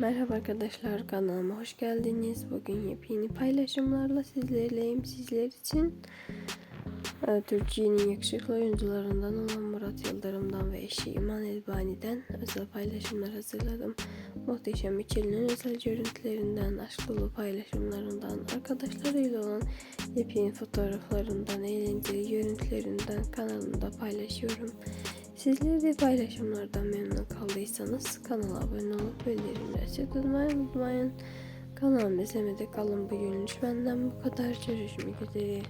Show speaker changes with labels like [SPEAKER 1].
[SPEAKER 1] Merhaba arkadaşlar kanalıma hoş geldiniz. Bugün yepyeni paylaşımlarla sizlerleyim. Sizler için e, Türkiye'nin yakışıklı oyuncularından olan Murat Yıldırım'dan ve eşi İman Elbani'den özel paylaşımlar hazırladım. Muhteşem ikilinin özel görüntülerinden, aşk dolu paylaşımlarından, arkadaşlarıyla olan yepyeni fotoğraflarından, eğlenceli görüntülerinden kanalımda paylaşıyorum. Sizler de paylaşımlardan memnun kaldıysanız kanala abone olup bildirimleri tutmayı unutmayın. Kanalımı izlemede kalın bugünlük benden bu kadar. Görüşmek üzere.